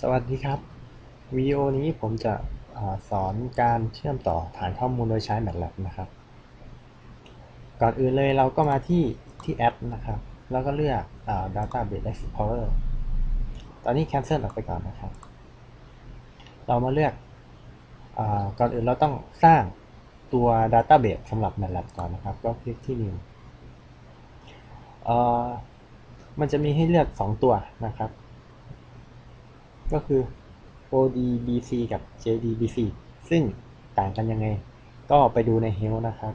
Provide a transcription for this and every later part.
สวัสดีครับวิดีโอนี้ผมจะอสอนการเชื่อมต่อฐานข้อมูลโดยใช้ MATLAB นะครับ ก่อนอื่นเลยเราก็มาที่ที่แอปนะครับ แล้วก็เลือกอ Database Explorer ตอนนี้ cancel ออกไปก่อนนะครับ เรามาเลือกอก่อนอื่นเราต้องสร้างตัว Database สำหรับ MATLAB ก่อนนะครับ ก็คลิกที่ New อ่มันจะมีให้เลือก 2 ตัวนะครับ ก็คือ ODBC กับ JDBC ซึ่งต่างกันยังไง ก็ไปดูใน Help นะครับ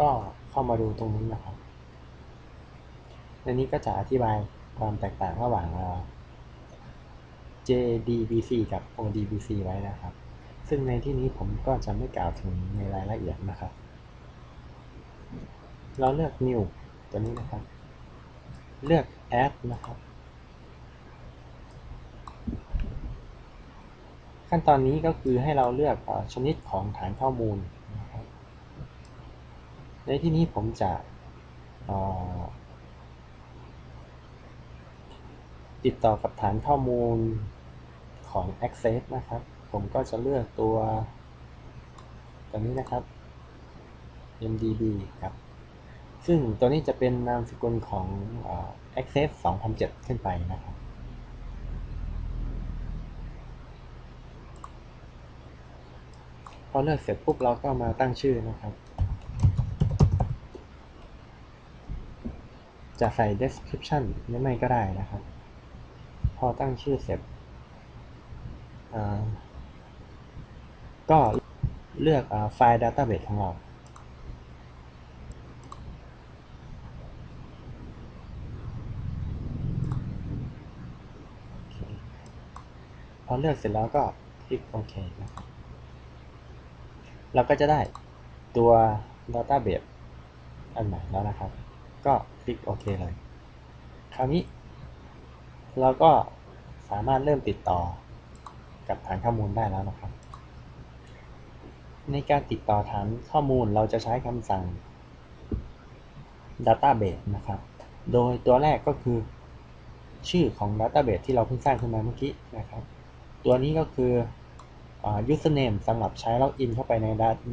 ก็เข้ามาดูตรงนี้นะครับในนี้ก็จะอธิบาย ความแตกต่างระหว่าง JDBC กับ ODBC ไว้นะครับ ซึ่งในที่นี้ผมก็จะไม่กล่าวถึงในรายละเอียดนะครับ เราเลือก New ตัวนี้นะครับ เลือก Add นะครับ ขั้นตอนนี้ก็คือให้เราเลือกอชนิดของฐานข้อมูลนะครับในที่นี้ผมจะเอ่อ ติดต่อกับฐานข้อมูลของ Access นะครับ ผมก็จะเลือกตัว ตัวนี้นะครับ MDB ครับ ซึ่งตัวนี้จะเป็นนามสกุลของอ Access 2007 ขึ้นไปนะครับ พอเลือกเสร็จปุ๊บเราก็มาตั้งชื่อนะครับ จะใส่ description หรือไม่ก็ได้นะครับ อตั้งชื่อเสร็จก็เลือกอไฟล์ database ของเรา พอเลือกเสร็จแล้วก็คลิกโอเคนะครับเราก็จะได้ตัว database อันใหม่แล้วนะครับ ก็คลิกโอเคเลย คราวนี้เราก็ สามารถเริ่มติดต่อกับฐานข้อมูลได้แล้วนะครับ ในการติดต่อฐานข้อมูลเราจะใช้คำสั่ง database นะครับ โดยตัวแรกก็คือ ชื่อของ database ที่เราเพิ่งสร้างขึ้นมาเมื่อกี้นะครับ ตัวนี้ก็คืออ่า username สำหรับใช้ล็อกอินเข้าไปใน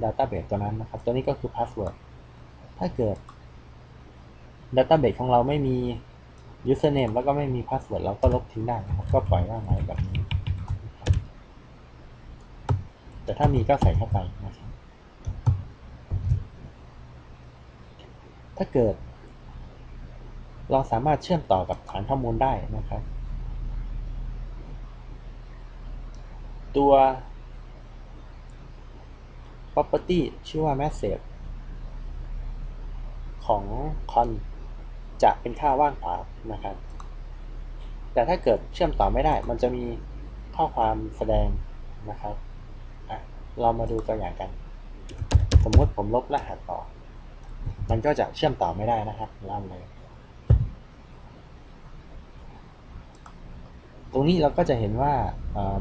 database ตัวนั้นนะครับ ตัวนี้ก็คือ password ถ้าเกิด database ของเราไม่มี username แล้วก็ไม่มี password เราก็ลบทิ้งได้นะครับ ก็ปล่อยว่างไว้แบบนี้ แต่ถ้ามีก็ใส่เข้าไปนะครับ ถ้าเกิด เราสามารถเชื่อมต่อกับฐานข้อมูลได้นะครับ ตัว property ชื่อว่า message ของ con จะเป็นค่าว่างเปล่านะครับ แต่ถ้าเกิดเชื่อมต่อไม่ได้ มันจะมีข้อความแสดงนะครับเรามาดูตัวอย่างกัน สมมติผมลบรหัสต่อ มันก็จะเชื่อมต่อไม่ได้นะครับล่ามเลย ตรงนี้เราก็จะเห็นว่า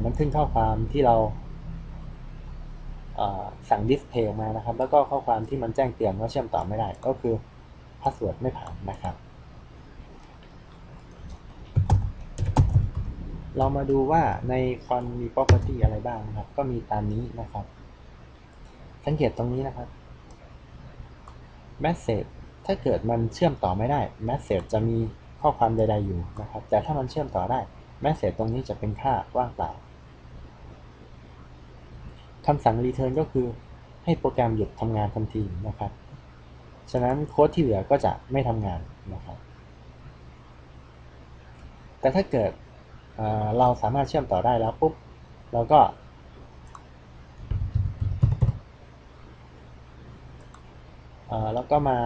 มันขึ้นข้อความที่เราสั่งดิสเพย์ออกมานะครับ แล้วก็ข้อความที่มันแจ้งเตือนว่าเชื่อมต่อไม่ได้ ก็คือพาสเวิร์ดไม่ผ่านนะครับ เรามาดูว่าในคอนมี property อะไรบ้างนะครับ ก็มีตามนี้นะครับ สังเกตตรงนี้นะครับ message ถ้าเกิดมันเชื่อมต่อไม่ได้ message จะมีข้อความใด ๆอยู่นะครับ แต่ถ้ามันเชื่อมต่อได้ message ตรงนี้จะเป็นค่าว่างเปล่าคำสั่ง return ก็คือให้โปรแกรมหยุดทำงานทันทีนะครับ ฉะนั้นโค้ดที่เหลือก็จะไม่ทำงานนะครับ แต่ถ้าเกิด เราสามารถเชื่อมต่อได้แล้วปุ๊บเราก็เอ่อแล้วก็มา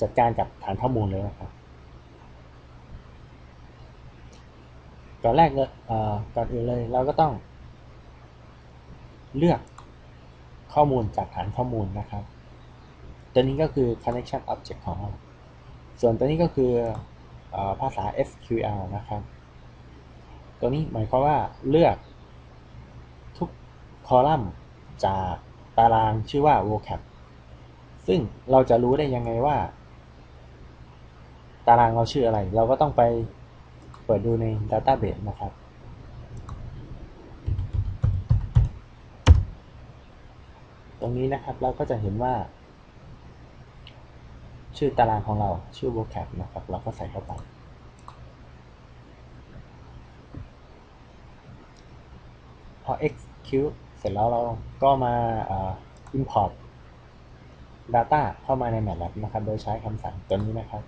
จัดการกับฐานข้อมูลเลยนะครับก่อนแรกเลยเอ่อก่อนอื่นเลยเราก็ต้อง เลือกข้อมูลจากฐานข้อมูลนะครับ ตัวนี้ก็คือ connection object ของเรา ส่วนตัวนี้ก็คืออภาษา SQL นะครับ ตัวนี้หมายความว่าเลือกทุกคอลัมน์จากตารางชื่อว่า vocab ซึ่งเราจะรู้ได้ยังไงว่า ตารางเราชื่ออะไร เราก็ต้องไปเปิดดูใน Database นะครับ ตรงนี้นะครับเราก็จะเห็นว่า ชื่อตารางของเราชื่อ vocab นะครับ เราก็ใส่เข้าไป พอ execute เสร็จแล้วเราก็มา import data เข้ามาใน MATLAB นะครับ โดยใช้คำสั่งตัวนี้นะครับ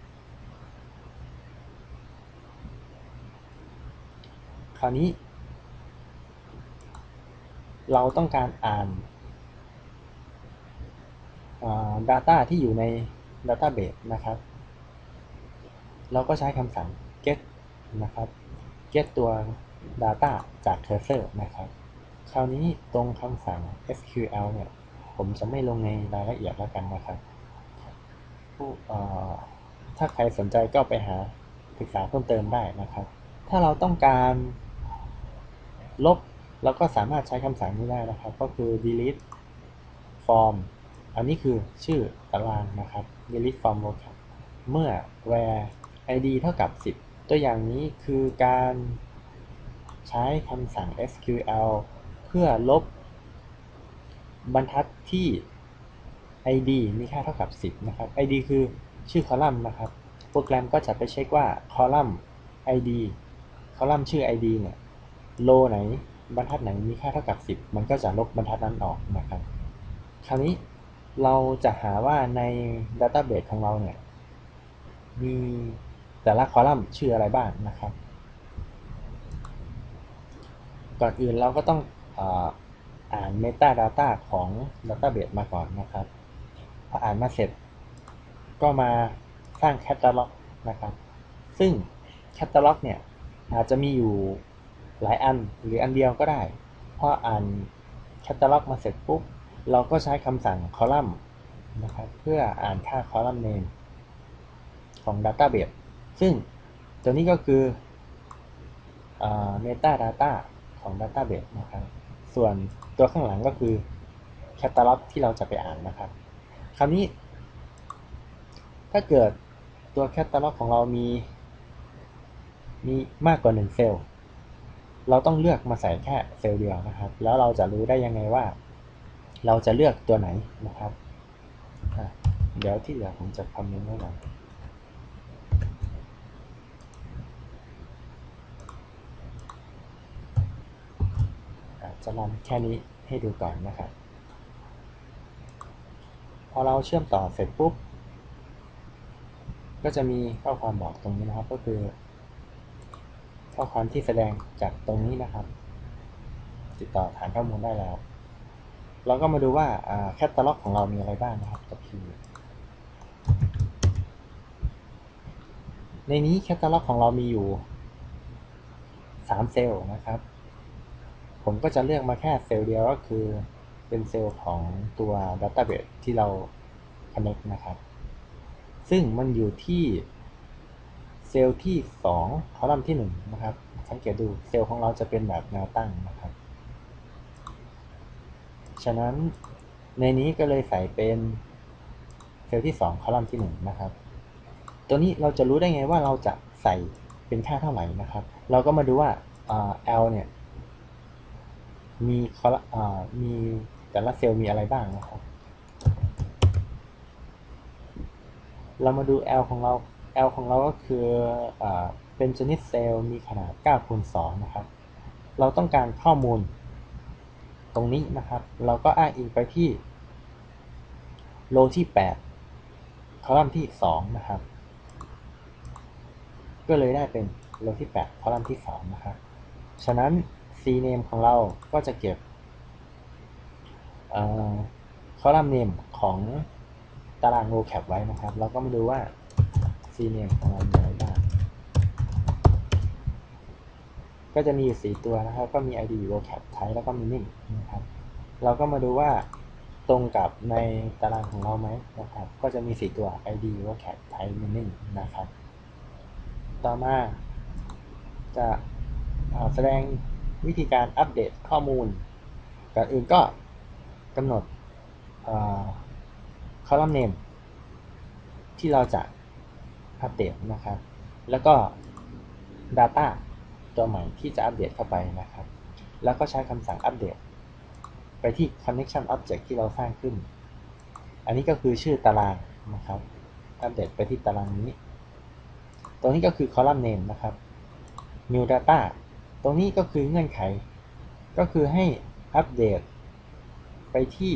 คราวนี้ เราต้องการอ่าน data ที่อยู่ใน database นะครับ เราก็ใช้คำสั่ง get นะครับ get ตัว data จาก cursor นะครับ คราวนี้ตรงคำสั่ง SQL เนี่ยผมจะไม่ลงในรายละเอียดแล้วกันนะครับถ้าใครสนใจก็ไปหาศึกษาเพิ่มเติมได้นะครับ ถ้าเราต้องการลบเราก็สามารถใช้คำสั่งนี้ได้นะครับ ก็คือ delete form อันนี้คือชื่อตารางนะครับ delete form vocab เมื่อ where id เท่ากับ 10 ตัวอย่างนี้คือการใช้คำสั่ง SQL เพื่อลบบรรทัดที่ id มีค่าเท่ากับ 10 นะครับ id คือชื่อคอลัมน์นะครับ โปรแกรมก็จะไปเช็คว่าคอลัมน์ id คอลัมน์ชื่อ id เนี่ยโลไหนบรรทัดไหนมีค่าเท่ากับ 10 มันก็จะลบบรรทัดนั้นออกนะครับ คราวนี้เราจะหาว่าใน Database ของเราเนี่ยมีแต่ละคอลัมน์ชื่ออะไรบ้างนะครับ ก่อนอื่นเราก็ต้อง อ่าน Metadata ของ Database มาก่อนนะครับพออ่านมาเสร็จ ก็มาสร้าง Catalog นะครับ ซึ่ง Catalog เนี่ยอาจจะมีอยู่หลายอันหรืออันเดียวก็ได้พออ่าน Catalog มาเสร็จปุ๊บ เราก็ใช้คำสั่ง Column นะครับเพื่ออ่านค่า Column name ของ Database ซึ่งตัวนี้ก็คือ Metadata ของ Database นะครับ ส่วนตัวข้างหลังก็คือ Catalog ที่เราจะไปอ่านนะครับ คราวนี้ ถ้าเกิดตัว Catalog ของเรามี มีมากกว่า1เซลล์เราต้องเลือกมาใส่แค่เซลล์เดียวนะครับ แล้วเราจะรู้ได้ยังไงว่า เราจะเลือกตัวไหนนะครับ เดี๋ยวที่เหลือผมจะคำนวณไว้ก่อน จะรันแค่นี้ให้ดูก่อนนะครับพอเราเชื่อมต่อเสร็จปุ๊บ ก็จะมีข้อความบอกตรงนี้นะครับ ก็คือ ข้อความที่แสดงจากตรงนี้นะครับ ติดต่อฐานข้อมูลได้แล้ว เราก็มาดูว่าแคตตาล็อกของเรามีอะไรบ้างนะครับกับพีในนี้แคตตาล็อกของเรามีอยู่ 3 เซลล์นะครับ ผมก็จะเลือกมาแค่เซลล์เดียวก็คือเป็นเซลล์ของตัว Database ที่เรา connect นะครับ ซึ่งมันอยู่ที่เซลล์ที่ 2 คอลัมน์ที่ 1 นะครับ สังเกตดูเซลล์ของเราจะเป็นแบบแนวตั้งนะครับ ฉะนั้นในนี้ก็เลยใส่เป็นเซลล์ที่ 2 คอลัมน์ที่ 1 นะครับ ตัวนี้เราจะรู้ได้ไงว่าเราจะใส่เป็นค่าเท่าไหร่นะครับ เราก็มาดูว่า L เนี่ย มีคออ่ามีแต่ละเซลล์มีอะไรบ้างนะครับ เรามาดู L ของเรา L ของเราก็คืออเป็นชนิดเซลล์มีขนาด9คูณ2นะครับ เราต้องการข้อมูลตรงนี้นะครับ เราก็อ้างอิงไปที่โลที่ 8 คอลัมน์ที่ 2 นะครับ ก็เลยได้เป็นโลที่ 8 คอลัมน์ที่ 2 นะครับ ฉะนั้น cname ของเราก็จะเก็บคอลัมน์ name ของตาราง vocab ไว้นะครับ เราก็มาดูว่า cname ของเรามีอะไรบ้างก็จะมีอยู่ 4 ตัวนะครับ ก็มี id vocab type แล้วก็ meaning นะครับ เราก็มาดูว่าตรงกับในตารางของเราไหมนะครับ ก็จะมี 4 ตัว id vocab type meaning นะครับ ต่อมาจะแสดง วิธีการอัปเดตข้อมูลก่อนอื่นก็กำหนดคอลัมน์เนมที่เราจะอัปเดตนะครับ แล้วก็ Data ตัวใหม่ที่จะอัปเดตเข้าไปนะครับ แล้วก็ใช้คำสั่งอัปเดต ไปที่ connection object ที่เราสร้างขึ้น อันนี้ก็คือชื่อตารางนะครับ อัปเดตไปที่ตารางนี้ตรงนี้ก็คือ column name นะครับ new data ตรงนี้ก็คือเงื่อนไข ก็คือให้อัปเดตไปที่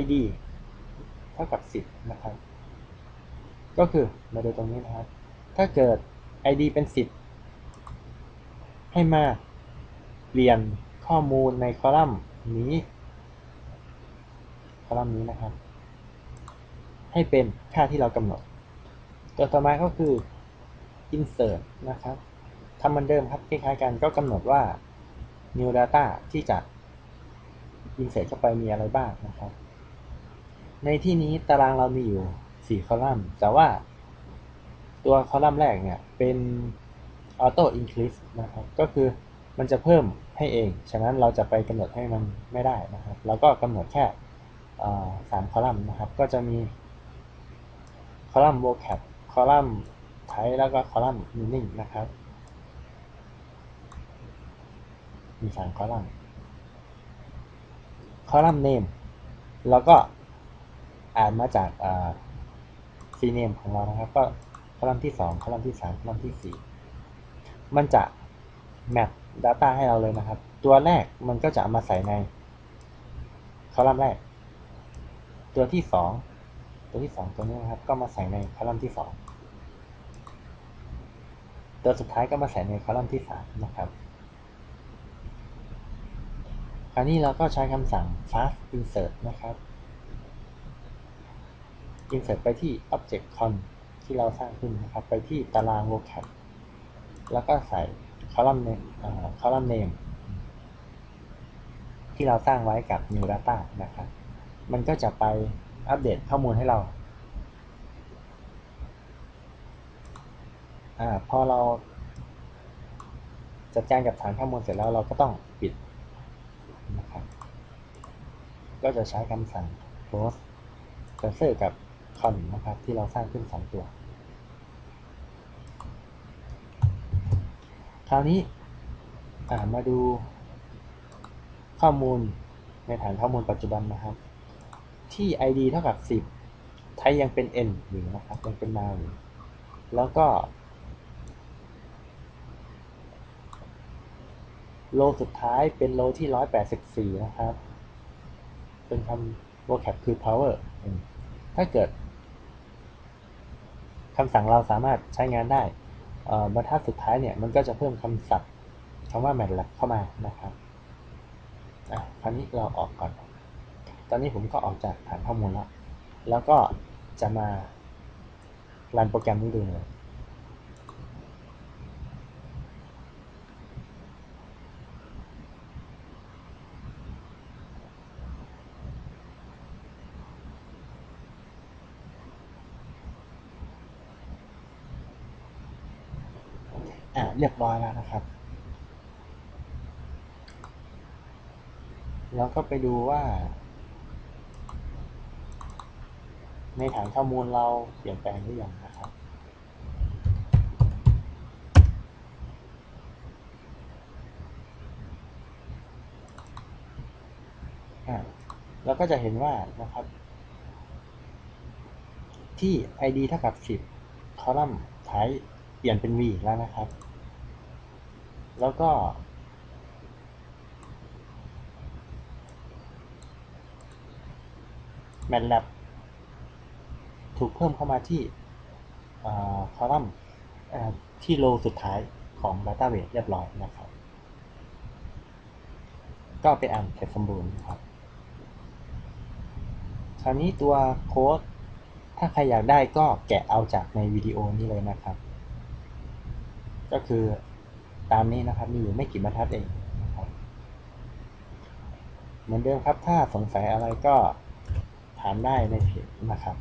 id เท่ากับ 10 นะครับ ก็คือมาดูตรงนี้นะครับ ถ้าเกิด id เป็น 10 ให้มาเปลี่ยนข้อมูลในคอลัมน์นี้ คอลัมน์นี้นะครับ ให้เป็นค่าที่เรากำหนด ตัวต่อมาก็คือ insert นะครับทำเหมือนเดิมครับคล้ายๆกันก็กำหนดว่า new data ที่จะ insert เข้าไปมีอะไรบ้างนะครับ ในที่นี้ตารางเรามีอยู่ 4 คอลัมน์ แต่ว่าตัวคอลัมน์แรกเนี่ยเป็น auto increase นะครับ ก็คือมันจะเพิ่มให้เอง ฉะนั้นเราจะไปกำหนดให้มันไม่ได้นะครับ แล้วก็กำหนดแค่สามคอลัมน์นะครับ ก็จะมีคอลัมน์ vocab คอลัมน์ type แล้วก็คอลัมน์ meaning นะครับ มีสามคอลัมน์คอลัมน์ name เราก็อ่านมาจาก cname ของเรานะครับ ก็คอลัมน์ที่ 2 คอลัมน์ที่ 3 คอลัมน์ที่ 4 มันจะ map data ให้เราเลยนะครับ ตัวแรกมันก็จะเอามาใส่ในคอลัมน์แรก ตัวที่ 2 ตัวที่ 2 ตัวนี้นะครับ ก็มาใส่ในคอลัมน์ที่ 2 ตัวสุดท้ายก็มาใส่ในคอลัมน์ที่ 3 นะครับ คราวนี้เราก็ใช้คำสั่ง fast insert นะครับ insert ไปที่ object con ที่เราสร้างขึ้นนะครับ ไปที่ตาราง vocab แล้วก็ใส่ column name column name ที่เราสร้างไว้กับ new data นะครับ มันก็จะไปอัปเดตข้อมูลให้เรา อ่าพอเราจัดการกับฐานข้อมูลเสร็จแล้วเราก็ต้องปิดนะครับก็จะใช้คำสั่ง close cursor กับ con นะครับที่เราสร้างขึ้น 2 ตัว คราวนี้มาดูข้อมูลในฐานข้อมูลปัจจุบันนะครับ ที่ id เท่ากับ 10 ไทยยังเป็น n อยู่นะครับยังเป็น now อยู่แล้วก็ โลสุดท้ายเป็นโลที่184นะครับ เป็นคำ vocab คือ power ถ้าเกิดคำสั่งเราสามารถใช้งานได้บรรทัดสุดท้ายเนี่ย มันก็จะเพิ่มคำศัพท์คำว่า MATLAB เข้ามานะครับอะคราวนี้เราออกก่อน ตอนนี้ผมก็ออกจากฐานข้อมูลแล้ว แล้วก็จะมารันโปรแกรมนี้ดูเลย อะเรียบร้อยแล้วนะครับ แล้วก็ไปดูว่า ในฐานข้อมูลเราเปลี่ยนแปลงหรือยังนะครับอ่าแล้วก็จะเห็นว่านะครับ ที่ id เท่ากับ 10 คอลัมน์ไทป์เปลี่ยนเป็น v แล้วนะครับ แล้วก็ MATLAB ถูกเพิ่มเข้ามาที่คอลัมน์ที่โลสุดท้ายของ Database เรียบร้อยนะครับ ก็เป็นอันเสร็จสมบูรณ์ครับคราวนี้ตัวโค้ดถ้าใครอยากได้ก็แกะเอาจากในวิดีโอนี้เลยนะครับ ก็คือ ตามนี้นะครับ มีอยู่ไม่กี่บรรทัดเองนะครับเหมือนเดิมครับ ถ้าสงสัยอะไรก็ถามได้ในเพจนะครับ